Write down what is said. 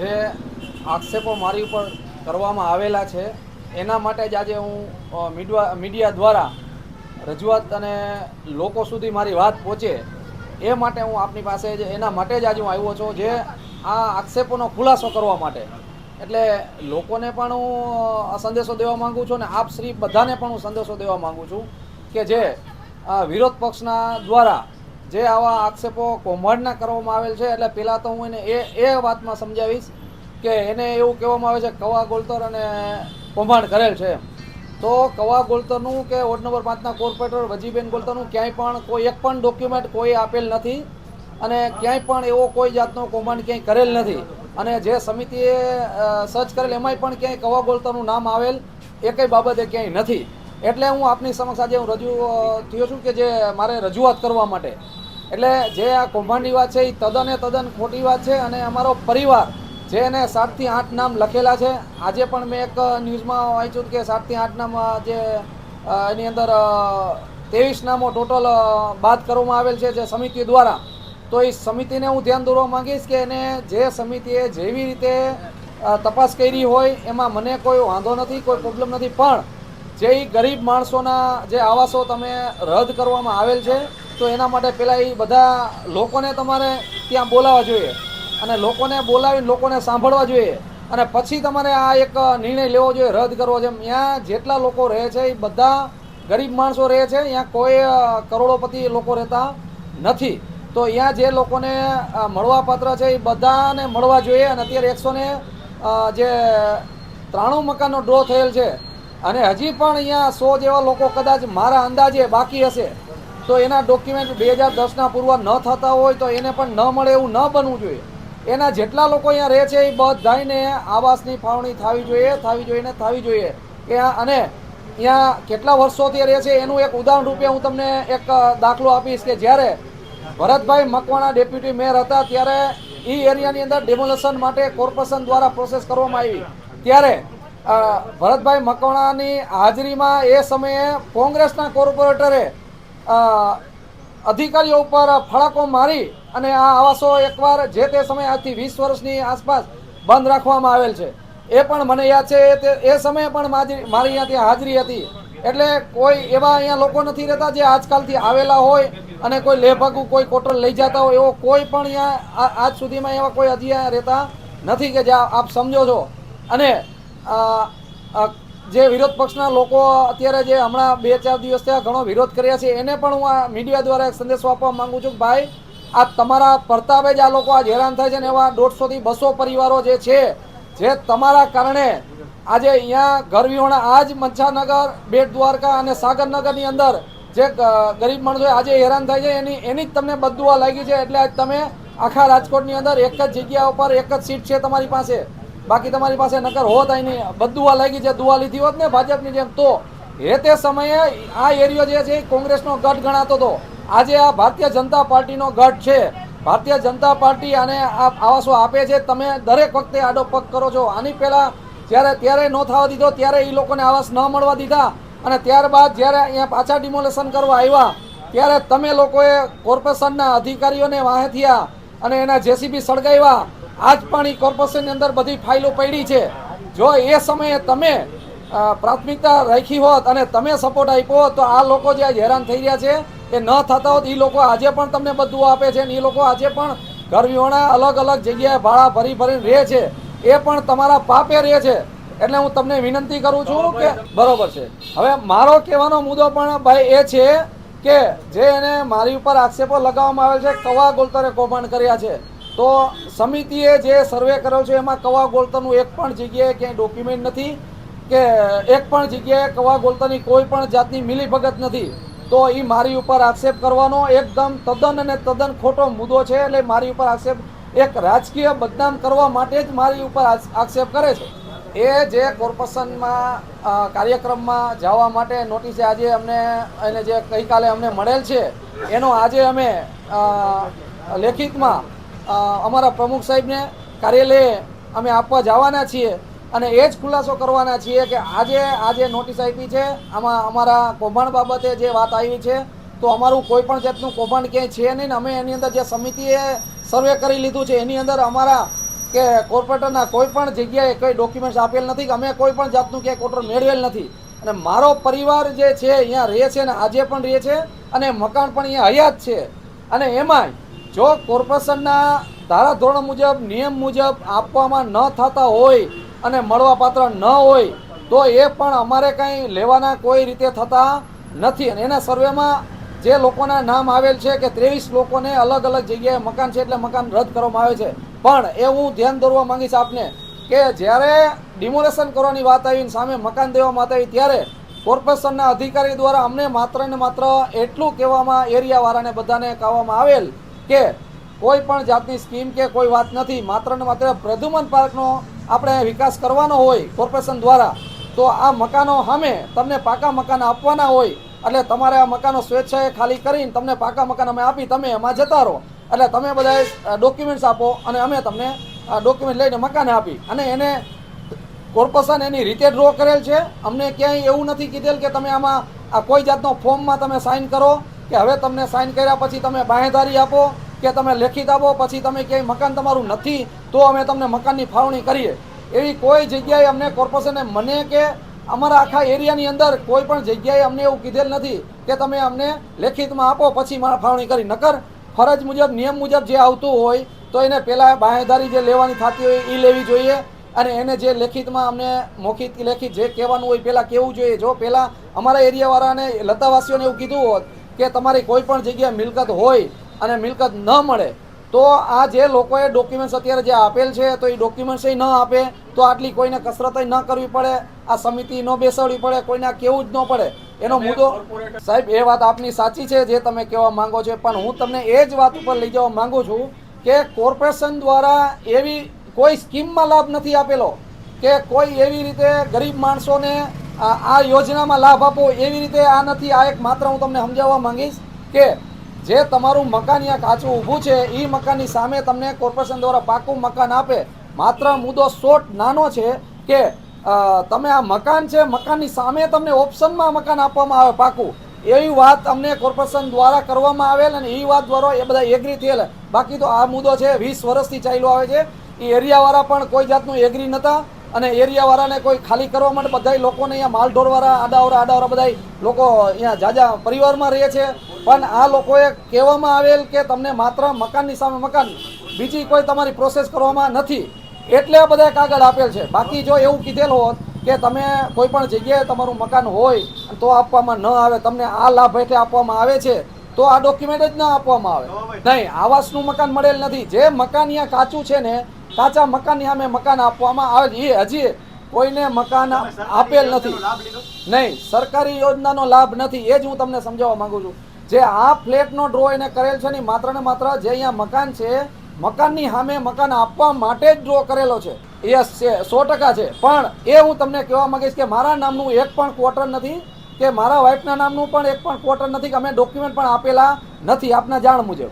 જે આક્ષેપો મારી ઉપર કરવામાં આવેલા છે, એના માટે જ આજે હું મીડિયા મીડિયા દ્વારા રજૂઆત અને લોકો સુધી મારી વાત પહોંચે, એ માટે હું આપની પાસે જ, એના માટે જ આજે હું આવ્યો છું, જે આ આક્ષેપોનો ખુલાસો કરવા માટે. એટલે લોકોને પણ હું સંદેશો દેવા માગું છું અને આપ શ્રી બધાને પણ હું સંદેશો દેવા માગું છું કે જે વિરોધ પક્ષના દ્વારા જે આવા આક્ષેપો કૌભાંડના કરવામાં આવેલ છે, એટલે પહેલાં તો હું એને એ એ વાતમાં સમજાવીશ કે એને એવું કહેવામાં આવે છે, કવા ગોલતર અને કૌભાંડ કરેલ છે. તો કવા ગોલતરનું કે વોર્ડ નંબર પાંચના કોર્પોરેટર વજીબેન ગોલતરનું ક્યાંય પણ કોઈ એક પણ ડોક્યુમેન્ટ કોઈ આપેલ નથી અને ક્યાંય પણ એવો કોઈ જાતનો કૌભાંડ ક્યાંય કરેલ નથી. અને જે સમિતિએ સર્ચ કરેલ એમાંય પણ ક્યાંય કવા ગોલતરનું નામ આવેલ, એ કંઈ બાબતે ક્યાંય નથી. એટલે હું આપની સમક્ષ આજે હું રજૂ થયો છું કે જે મારે રજૂઆત કરવા માટે. એટલે જે આ કૌભાંડી વાત છે એ તદ્દન એ તદ્દન ખોટી વાત છે અને અમારો પરિવાર જે એને સાતથી આઠ નામ લખેલા છે. આજે પણ મેં એક ન્યૂઝમાં વાંચ્યું કે સાતથી આઠ નામ જે એની અંદર ત્રેવીસ નામો ટોટલ બાદ કરવામાં આવેલ છે જે સમિતિ દ્વારા. તો એ સમિતિને હું ધ્યાન દોરવા માંગીશ કે એને જે સમિતિએ જેવી રીતે તપાસ કરી હોય એમાં મને કોઈ વાંધો નથી, કોઈ પ્રોબ્લેમ નથી. પણ જે ગરીબ માણસોના જે આવાસો તમે રદ કરવામાં આવેલ છે, તો એના માટે પહેલાં એ બધા લોકોને તમારે ત્યાં બોલાવવા જોઈએ. અને લોકોને બોલાવીને લોકોને સાંભળવા જોઈએ. અને પછી તમારે આ એક નિર્ણય લેવો જોઈએ, રદ કરવો છે. ત્યાં જેટલા લોકો રહે છે એ બધા ગરીબ માણસો રહે છે ત્યાં કોઈ કરોડોપતિ લોકો રહેતા નથી. તો અહીંયા જે લોકોને મળવા મળવાપાત્ર છે એ બધાને મળવા જોઈએ. અને અત્યારે એકસો ને જે ત્રાણું મકાનનો ડ્રો થયેલ છે અને હજી પણ અહીંયા સો જેવા લોકો કદાચ મારા અંદાજે બાકી હશે. તો એના ડોક્યુમેન્ટ બે હજાર દસના પૂર્વ ન થતા હોય તો એને પણ ન મળે એવું ન બનવું જોઈએ. એના જેટલા લોકો અહીંયા રહે છે એ બધાને આવાસની ફાળવણી થવી જોઈએ થવી જોઈએ ને થવી જોઈએ. કે અને અહીંયા કેટલા વર્ષોથી રહે છે એનું એક ઉદાહરણ રૂપે હું તમને એક દાખલો આપીશ કે જ્યારે ભરતભાઈ મકવાણા ડેપ્યુટી મેયર હતા ત્યારે એ એરિયાની અંદર ડેમોલેશન માટે કોર્પોરેશન દ્વારા પ્રોસેસ કરવામાં આવી. ત્યારે ભરતભાઈ મકવાણાની હાજરીમાં એ સમયે કોંગ્રેસના કોર્પોરેટરે અધિકારીઓ ઉપર ફળાકો મારી અને આ આવાસો એકવાર જે તે સમયે આજથી વીસ વર્ષની આસપાસ બંધ રાખવામાં આવેલ છે. એ પણ મને યાદ છે, એ સમયે પણ મારી અહીંયા ત્યાં હાજરી હતી. એટલે કોઈ એવા અહીંયા લોકો નથી રહેતા જે આજકાલથી આવેલા હોય અને કોઈ લેભાગુ, કોઈ કોટલ લઈ જતા હોય એવો કોઈ પણ અહીંયા આજ સુધીમાં એવા કોઈ હજી રહેતા નથી કે જે આપ સમજો છો. અને જે વિરોધ પક્ષના લોકો અત્યારે જે હમણાં બે ચાર દિવસ થયા ઘણો વિરોધ કર્યા છે, એને પણ હું આ મીડિયા દ્વારા એક સંદેશો આપવા માંગુ છું ભાઈ, આ તમારા પ્રતાપે જ આ લોકો આજ હેરાન થાય છે ને એવા દોઢસોથી બસો પરિવારો જે છે, જે તમારા કારણે આજે અહીંયા ગરવીઓના આજ મચ્છાનગર બેટ દ્વારકા અને સાગરનગરની અંદર જે ગરીબ માણસો આજે હેરાન થાય છે. એની એની જ તમને બદુઆ લાગી છે, એટલે આજ તમે આખા રાજકોટની અંદર એક જ જગ્યા ઉપર એક જ સીટ છે તમારી પાસે. બાકી તમારી પાસે નકર હોત અહીં નહીં. આ લાગી છે, દુઆ લીધી હોત ને ભાજપની જેમ, તો એ તે સમયે આ એરિયો જે છે એ કોંગ્રેસનો ગઢ ગણાતો હતો. આજે આ ભારતીય જનતા પાર્ટીનો ગઢ છે. ભારતીય જનતા પાર્ટી આને આવાસો આપે છે. તમે દરેક વખતે આડો પગ કરો છો. આની પહેલાં જ્યારે ત્યારે ન થવા દીધો, ત્યારે એ લોકોને આવાસ ન મળવા દીધા. અને ત્યારબાદ જ્યારે અહીંયા પાછા ડિમોલેશન કરવા આવ્યા, ત્યારે તમે લોકોએ કોર્પોરેશનના અધિકારીઓને વાહે થયા અને એના જેસીબી સળગાવ્યા. આજ પણ એ કોર્પોરેશનની અંદર બધી ફાઇલો પડી છે. જો એ સમયે તમે પ્રાથમિકતા રાખી હોત અને તમે સપોર્ટ આપ્યો હોત, તો આ લોકો જે હેરાન થઈ રહ્યા છે, એ ન થતા હોત એ લોકો આજે પણ તમને બધું આપે છે અને એ લોકો આજે પણ ઘરવીઓના અલગ અલગ જગ્યાએ ભાડા ભરી ભરીને રહે છે. એ પણ તમારા પાપે રહે છે. એટલે હું તમને વિનંતી કરું છું કે બરોબર છે. હવે મારો કહેવાનો મુદ્દો પણ ભાઈ એ છે કે જે એને મારી ઉપર આક્ષેપો લગાવવામાં આવેલ છે, કવા ગોલતરે કૌભાંડ કર્યા છે. તો સમિતિએ જે સર્વે કર્યો છે, એમાં કવા ગોલતરનું એક પણ જગ્યાએ ક્યાંય ડોક્યુમેન્ટ નથી કે એક પણ જગ્યાએ કવા ગોલતરની કોઈ પણ જાતની મિલીભગત નથી. તો એ મારી ઉપર આક્ષેપ કરવાનો એકદમ તદ્દન અને તદ્દન ખોટો મુદ્દો છે, એટલે મારી ઉપર આક્ષેપ એક રાજકીય બદનામ કરવા માટે જ મારી ઉપર આક્ષેપ કરે છે. એ જે કોર્પોરેશનમાં કાર્યક્રમમાં જવા માટે નોટિસ આજે અમને, એને જે ગઈકાલે અમને મળેલ છે, એનો આજે અમે લેખિતમાં અમારા પ્રમુખ સાહેબને કાર્યાલયે અમે આપવા જવાના છીએ અને એ જ ખુલાસો કરવાના છીએ કે આજે આજે નોટિસ આપી છે, આમાં અમારા કૌભાંડ બાબતે જે વાત આવી છે, તો અમારું કોઈ પણ જાતનું કૌભાંડ ક્યાંય છે નહીં અમે એની અંદર જે સમિતિએ સર્વે કરી લીધું છે, એની અંદર અમારા કે કોર્પોરેટરના કોઈ પણ જગ્યાએ કોઈ ડોક્યુમેન્ટ્સ આપેલ નથી કે અમે કોઈ પણ જાતનું ક્યાંય કોટર મેળવેલ નથી. અને મારો પરિવાર જે છે, અહીંયા રહે છે ને આજે પણ રહે છે અને મકાન પણ અહીંયા હયાત છે. અને એમાંય જો કોર્પોરેશનના ધારાધોરણ મુજબ, નિયમ મુજબ આપવામાં ન થતા હોય અને મળવાપાત્ર ન હોય, તો એ પણ અમારે કંઈ લેવાના કોઈ રીતે થતા નથી. અને એના સર્વેમાં જે લોકોના નામ આવેલ છે કે ત્રેવીસ લોકોને અલગ અલગ જગ્યાએ મકાન છે એટલે મકાન રદ કરવામાં આવે છે. પણ એ હું ધ્યાન દોરવા માંગીશ આપને કે જ્યારે ડિમોલેશન કરવાની વાત આવી ને સામે મકાન દેવામાં આવી ત્યારે કોર્પોરેશનના અધિકારી દ્વારા અમને માત્ર ને માત્ર એટલું કહેવામાં એરિયાવાળાને બધાને કહેવામાં આવેલ કે કોઈ પણ જાતની સ્કીમ કે કોઈ વાત નથી, માત્ર ને માત્ર પ્રદ્યુમન પાર્કનો આપણે વિકાસ કરવાનો હોય કોર્પોરેશન દ્વારા, તો આ મકાનો સામે તમને પાકા મકાન આપવાના હોય, એટલે તમારે આ મકાનો સ્વેચ્છાએ ખાલી કરીને તમને પાકા મકાન અમે આપી, તમે એમાં જતા રહો. એટલે તમે બધા ડોક્યુમેન્ટ્સ આપો અને અમે તમને ડોક્યુમેન્ટ લઈને મકાન આપી. અને એને કોર્પોરેશન એની રીતે ડ્રો કરેલ છે. અમને ક્યાંય એવું નથી કીધેલ કે તમે આમાં, આ કોઈ જાતનો ફોર્મમાં તમે સાઇન કરો. કે હવે તમને સાઇન કર્યા પછી તમે બાહેધારી આપો, કે તમે લેખિત આપો, પછી તમે ક્યાંય મકાન તમારું નથી, તો અમે તમને મકાનની ફાળવણી કરીએ. એવી કોઈ જગ્યાએ અમને કોર્પોરેશને મને કે અમારા આખા એરિયાની અંદર કોઈ પણ જગ્યાએ અમને એવું કીધેલ નથી કે તમે અમને લેખિતમાં આપો, પછી મારા ફાળવણી કરી. નકર ફરજ મુજબ, નિયમ મુજબ જે આવતું હોય, તો એને પહેલાં બાહેધારી જે લેવાની થતી હોય એ લેવી જોઈએ. અને એને જે લેખિતમાં અમને મોખિત લેખિત જે કહેવાનું હોય પહેલાં કહેવું જોઈએ. જો પહેલાં અમારા એરિયાવાળાને, લતાવાસીઓને એવું કીધું હોત કે તમારી કોઈ પણ જગ્યાએ મિલકત હોય અને મિલકત ન મળે તો આ જે લોકોએ ડોક્યુમેન્ટ્સ અત્યારે જે આપેલ છે તો એ ડોક્યુમેન્ટ્સ ન આપે તો આટલી કોઈને કસરત ન કરવી પડે આ સમિતિ ન બેસાડવી પડે કોઈને આ કહેવું જ ન પડે. એનો મુદ્દો સાહેબ એ વાત આપની સાચી છે જે તમે કહેવા માંગો છો પણ હું તમને એ જ વાત ઉપર લઈ જવા માંગુ છું કે કોર્પોરેશન દ્વારા એવી કોઈ સ્કીમમાં લાભ નથી આપેલો કે કોઈ એવી રીતે ગરીબ માણસોને આ યોજનામાં લાભ આપો એવી રીતે આ નથી, આ એક માત્ર હું તમને સમજાવવા માંગીશ કે જે તમારું મકાન અહીંયા કાચું ઊભું છે એ મકાનની સામે તમને કોર્પોરેશન દ્વારા પાકું મકાન આપે. માત્ર મુદ્દો શોર્ટ નાનો છે કે તમે આ મકાન છે, મકાનની સામે તમને ઓપ્શનમાં મકાન આપવામાં આવે પાકું. એવી વાત અમને કોર્પોરેશન દ્વારા કરવામાં આવેલ અને એ વાત દ્વારા એ બધા એગ્રી થયેલ. બાકી તો આ મુદ્દો છે, વીસ વર્ષથી ચાલ્યો આવે છે. એ એરિયાવાળા પણ કોઈ જાતનું એગ્રી નહોતા અને એરિયાવાળાને કોઈ ખાલી કરવા માટે બધા લોકોને અહીંયા માલઢોરવાળા આડાવરા આડાવરા બધા લોકો અહીંયા જાજા પરિવારમાં રહે છે. પણ આ લોકોએ કહેવામાં આવેલ કે તમને માત્ર મકાનની સામે મકાન બીજી કોઈ તમારી પ્રોસેસ કરવામાં નથી. એટલે આ બધા કાગળ આપેલ છે. બાકી જો એવું કીધેલ હોત કે તમે કોઈ પણ જગ્યાએ તમારું મકાન હોય તો આપવામાં ન આવે તમને આ લાભ હેઠે આપવામાં આવે છે તો આ ડોક્યુમેન્ટ જ ન આપવામાં આવે. નહીં આવાસનું મકાન મળેલ નથી. જે મકાન અહીંયા કાચું છે ને કાચા મકાનની સામે મકાન આપવામાં આવે એ હજી કોઈને મકાન આપેલ નથી. નહીં સરકારી યોજનાનો લાભ નથી. એ જ હું તમને સમજાવવા માંગુ છું. જે આ ફ્લેટનો ડ્રો એને કરેલ છે ને માત્ર ને માત્ર જે અહીંયા મકાન છે મકાનની સામે મકાન આપવા માટે જ ડ્રો કરેલો છે. યસ છે સો ટકા છે. પણ એ હું તમને કહેવા માંગીશ કે મારા નામનું એક પણ ક્વોટર નથી કે મારા વાઇફના નામનું પણ એક પણ ક્વોટર નથી કે અમે ડોક્યુમેન્ટ પણ આપેલા નથી. આપના જાણ મુજબ.